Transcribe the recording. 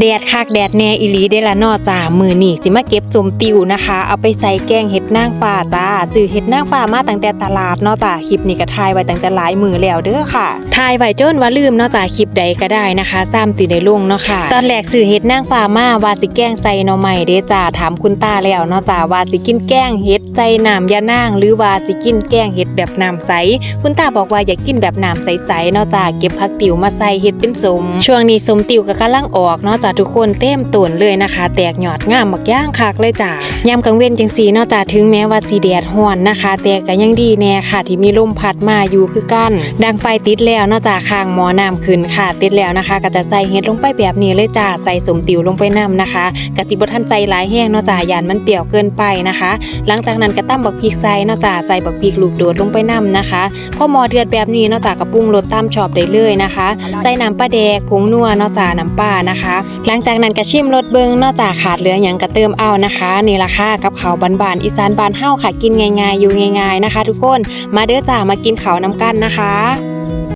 แดดคักแดดแน่อีหลีเด้ละนอจ้ามือนี่สิมาเก็บจมติวนะคะ เอาไปใส่แกงเห็ดนางฟ้าจ้าซื้อเห็ดนางฟ้ามาตั้งแต่ตลาดเนาะจ้าคลิปนี้ก็ถ่ายไว้ตั้งแต่หลายมือแล้วเด้อค่ะถ่ายไว้จนว่าลืมเนาะจ้าคลิปใดก็ได้นะคะซ้ำติได้ลงเนาะค่ะ ตอนแรกซื้อเห็ดนางฟ้ามาว่าสิแกงใส่หน่อไม้เด้จ้าถามคุณตาแล้วเนาะจ้าว่าสิกินแกงเห็ดใส่น้ำยานาง หรือว่าสิกินแกงเห็ดแบบน้ำใส คุณตาบอกว่าอยากกินแบบน้ำใสๆเนาะจ้าเก็บผักติวมาใส่เห็ดเป็นสมช่วงนี้สมติวก็กำลังออกเนาะจ้าทุกคนเต็มต้นเลยนะคะ แตกหยอดงามบักย่างคักเลยจ้ายามกลางเว้นจังสีเนาะจ้าถึงแม้ว่าสีแดดฮ้อนนะคะ แต่ก็ยังดีแน่ค่ะ ที่มีลมพัดมาอยู่คือกัน ดังไฟติดแล้วเนาะจ้าข้างหมอน้ำขึ้นค่ะ ติดแล้วนะคะ ก็จะใส่เห็ดลงไปแบบนี้เลยจ้าใส่สมติวลงไปนํนะคะกะสิบ่ทันใจหลายแห้งเนาะจ้ายานมันเปรี้ยวเกินไปนะคะ หลังจากนั้นก็ตั้มบักพริกใส่เนาะจ้าใส่บักพริกลูกโดดลงไปนํนะคะพอหมอเดือดแบบนี้เนาะจ้ากระปรุงรสตามชอบได้เลยนะคะ ใส่น้ำปลาแดกผงนัวเนาะจ้าน้ำปลานะคะหลังจากนั้นก็ชิมรสเบิงนอกจากขาดเหลืออย่างกระเติมเอานะคะนี่ละค่ะกับเขาบานๆอีสานบานเฮ้าค่ะกินง่ายๆอยู่ง่าย ๆนะคะ ทุกคนมาเด้อจ้ามากินเขาน้ำกันนะคะ